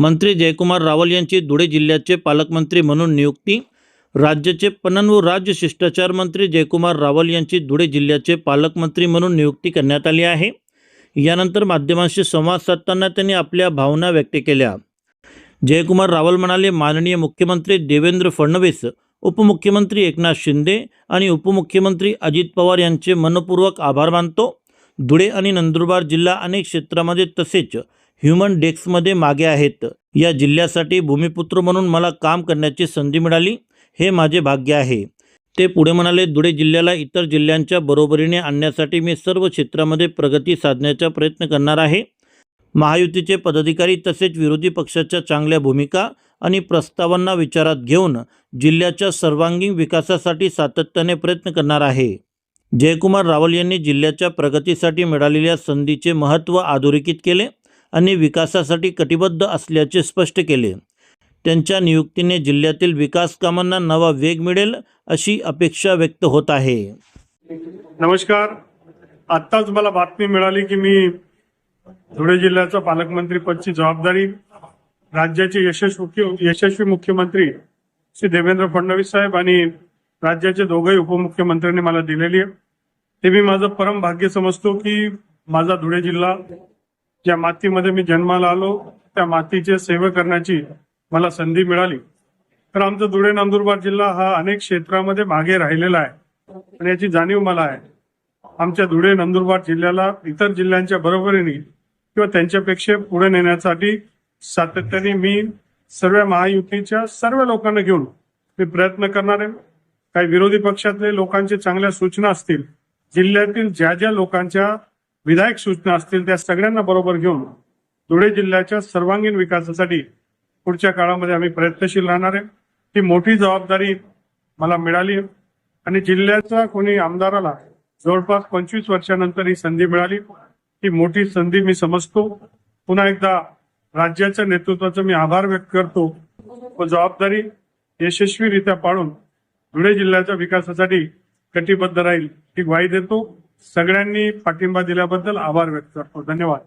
मंत्री जयकुमार रावल यांची धुळे जिल्ह्याचे पालकमंत्री म्हणून नियुक्ती. राज्याचे पणन व राज्य शिष्टाचार मंत्री जयकुमार रावल यांची धुळे जिल्ह्याचे पालकमंत्री म्हणून नियुक्ती करण्यात आली आहे. यानंतर माध्यमांशी संवाद साधताना त्यांनी आपल्या भावना व्यक्त केल्या. जयकुमार रावल म्हणाले माननीय मुख्यमंत्री देवेंद्र फडणवीस उपमुख्यमंत्री एकनाथ शिंदे आणि उपमुख्यमंत्री अजित पवार यांचे मनपूर्वक आभार मानतो. धुळे आणि नंदुरबार जिल्हा अनेक क्षेत्रामध्ये तसेच ह्युमन डेस्कमध्ये मागे आहेत. या जिल्ह्यासाठी भूमिपुत्र म्हणून मला काम करण्याची संधी मिळाली हे माझे भाग्य आहे. ते पुढे म्हणाले धुळे जिल्ह्याला इतर जिल्ह्यांच्या बरोबरीने आणण्यासाठी मी सर्व क्षेत्रामध्ये प्रगती साधण्याचा प्रयत्न करणार आहे. महायुतीचे पदाधिकारी तसेच विरोधी पक्षाच्या चांगल्या भूमिका आणि प्रस्तावांना विचारात घेऊन जिल्ह्याच्या सर्वांगीण विकासासाठी सातत्याने प्रयत्न करणार आहे. जयकुमार रावल यांनी जिल्ह्याच्या प्रगतीसाठी मिळालेल्या संधीचे महत्त्व अधोरेखित केले. आणि विकासासाठी कटिबद्ध असल्याचे स्पष्ट केले. त्यांच्या नियुक्तीने जिल्ह्यातील विकास कामांना नवा वेग मिळेल अशी अपेक्षा व्यक्त होत आहे. नमस्कार. आत्ताच मला बातमी मिळाली की मी धुळे जिल्ह्याचा पालकमंत्री पदची जबाबदारी राज्याचे यशस्वी यशस्वी मुख्यमंत्री श्री देवेंद्र फडणवीस साहेब आणि राज्याचे दोघही उपमुख्यमंत्र्यांनी मला दिलेली आहे. ते मी माझं परम भाग्य समजतो की माझा धुळे जिल्हा ज्या मातीमध्ये मी जन्माला आलो त्या मातीचे सेवा करण्याची मला संधी मिळाली. तर आमचा धुळे नंदुरबार जिल्हा हा अनेक क्षेत्रामध्ये मागे राहिलेला आहे आणि याची जाणीव मला आहे. आमच्या धुळे नंदुरबार जिल्ह्याला इतर जिल्ह्यांच्या बरोबरीने किंवा त्यांच्यापेक्षा पुढे नेण्यासाठी सातत्याने मी सर्व महायुतीच्या सर्व लोकांना घेऊन मी प्रयत्न करणार आहे. काही विरोधी पक्षातले लोकांचे चांगल्या सूचना असतील. जिल्ह्यातील ज्या ज्या लोकांच्या विधायक सूचना असतील त्या सगळ्यांना बरोबर घेऊन धुळे जिल्ह्याच्या सर्वांगीण विकासासाठी पुढच्या काळामध्ये आम्ही प्रयत्नशील राहणार आहे. ही मोठी जबाबदारी मला मिळाली आणि जिल्ह्याच्या कोणी आमदाराला जवळपास पंचवीस वर्षानंतर ही संधी मिळाली. ही मोठी संधी मी समजतो. पुन्हा एकदा राज्याच्या नेतृत्वाचं मी आभार व्यक्त करतो. व जबाबदारी यशस्वीरित्या पाळून धुळे जिल्ह्याच्या विकासासाठी कटिबद्ध राहील ही ग्वाही देतो. सगळ्यांनी पाठिंबा दिल्याबद्दल आभार व्यक्त करतो. धन्यवाद.